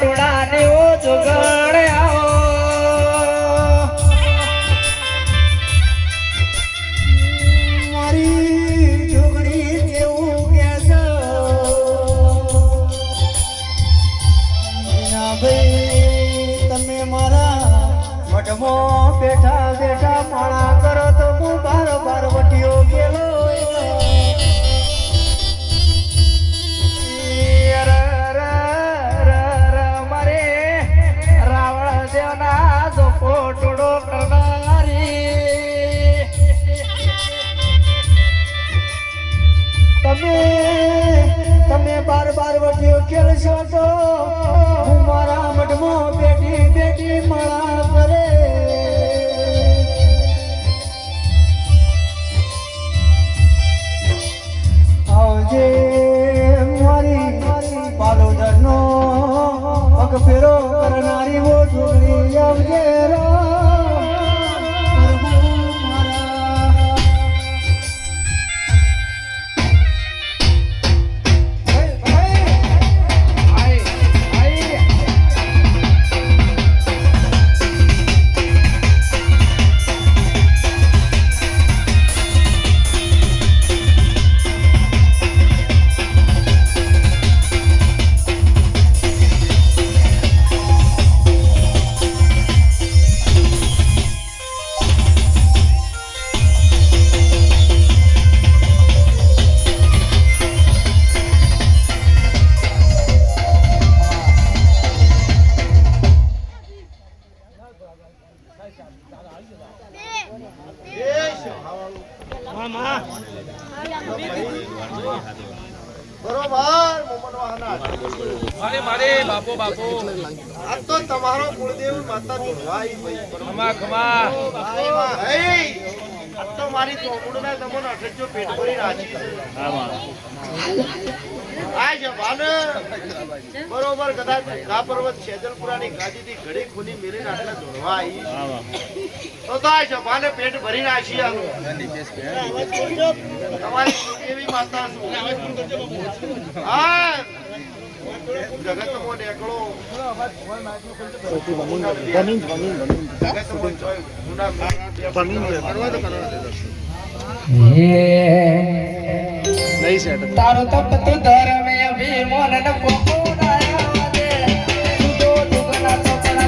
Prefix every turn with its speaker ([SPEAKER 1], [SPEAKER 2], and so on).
[SPEAKER 1] પટોળા ને ઓ જોગણ આવો.
[SPEAKER 2] તમે મારા મઠમાં બેઠા બેઠા બાર બાર વટીઓ ખેલશો તો હું મારા મઠમાં બેઠી બેઠી મળા કરે. આવજે મારી પાલોદરનો પગ ફેરો કરનારી વો છોકરી આવજે રો. મારે
[SPEAKER 3] મારે બાપો બાપો.
[SPEAKER 4] આ તો તમારો કુળદેવ માતા ભાઈ ભાઈ
[SPEAKER 3] ખમા ખમા.
[SPEAKER 4] આ તો મારી ચોપડના તમને અઠજો પેટ ભરી રાજી. આ જવાન બરોબર કદાચ ગા પર્વત શેજલપુરાની ગાદીથી ઘડી ખુલી મેલીને આટલા દોડવા આવી તો તો આ જવાને પેટ ભરી નાખી આનું. તમારી એવી માતા છું હા. જગતમાં નીકળો જમીન જમીન જમીન. જમીન દો કરવા છે
[SPEAKER 1] તારો તપ તું ધર્મે અભિમાન ન પોકો